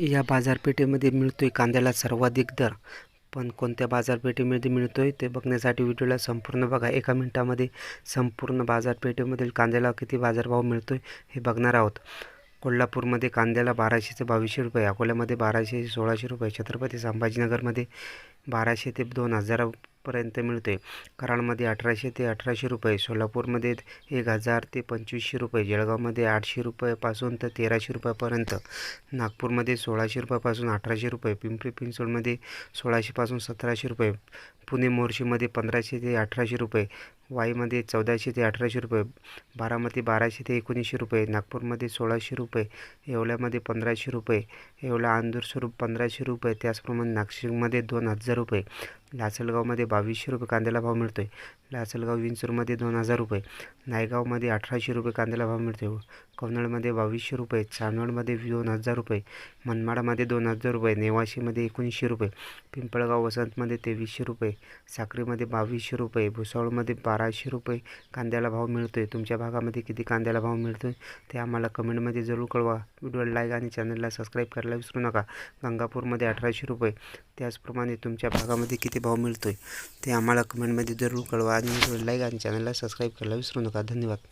या बाजारपेठेमध्ये मिळतोय कांद्याला सर्वाधिक दर. पण कोणत्या बाजारपेठेमध्ये मिळतो आहे ते बघण्यासाठी व्हिडिओला संपूर्ण बघा. एका मिनटामध्ये संपूर्ण बाजारपेठेमधील कांद्याला किती बाजारभाव मिळतोय हे बघणार आहोत. कोल्हापूरमध्ये कांद्याला बाराशे ते बावीसशे रुपये अकोल्यामध्ये बाराशे ते सोळाशे रुपये छत्रपती संभाजीनगरमध्ये बाराशे ते दोन हजार पर्यंत मिळते. आहे कराडमध्ये अठराशे ते अठराशे रुपये सोलापूरमध्ये एक हजार ते पंचवीसशे रुपये जळगावमध्ये आठशे रुपयापासून तर तेराशे रुपयापर्यंत. नागपूरमध्ये सोळाशे रुपयापासून अठराशे रुपये पिंपरी चिंचवडमध्ये सोळाशेपासून सतराशे रुपये पुणे मोर्शीमध्ये पंधराशे ते अठराशे रुपये वाईमध्ये चौदाशे ते अठराशे रुपये बारामती बाराशे ते एकोणीसशे रुपये नागपूरमध्ये सोळाशे रुपये येवल्यामध्ये पंधराशे रुपये येवला अंदूर स्वरूप पंधराशे रुपये त्याचप्रमाणे नाशिकमध्ये दोन हजार रुपये. लासलगावमध्ये बावीसशे रुपये कांद्याला भाव मिळतो आहे लासलगाव विंचूरमध्ये दोन हजार रुपये. नायगावमध्ये अठराशे रुपये कांद्याला भाव मिळतो आहे कवनळमध्ये बावीसशे रुपये. चांदवडमध्ये दोन हजार रुपये. मनमाडामध्ये दोन हजार रुपये. नेवाशीमध्ये एकोणीसशे रुपये. पिंपळगाव वसंतमध्ये तेवीसशे रुपये. साक्रीमध्ये बावीसशे रुपये. भुसावळमध्ये बाराशे रुपये कांद्याला भाव मिळतो आहे तुमच्या भागामध्ये किती कांद्याला भाव मिळतो आहे ते आम्हाला कमेंटमध्ये जरूर कळवा. व्हिडिओला लाईक आणि चॅनलला सबस्क्राईब करायला विसरू नका. गंगापूरमध्ये अठराशे रुपये. त्याचप्रमाणे तुमच्या भागामध्ये किती भाव मिळतो आहे ते आम्हाला कमेंटमध्ये जरूर कळवा. आणि लाईक आणि चॅनलला सबस्क्राईब करायला विसरू नका. धन्यवाद.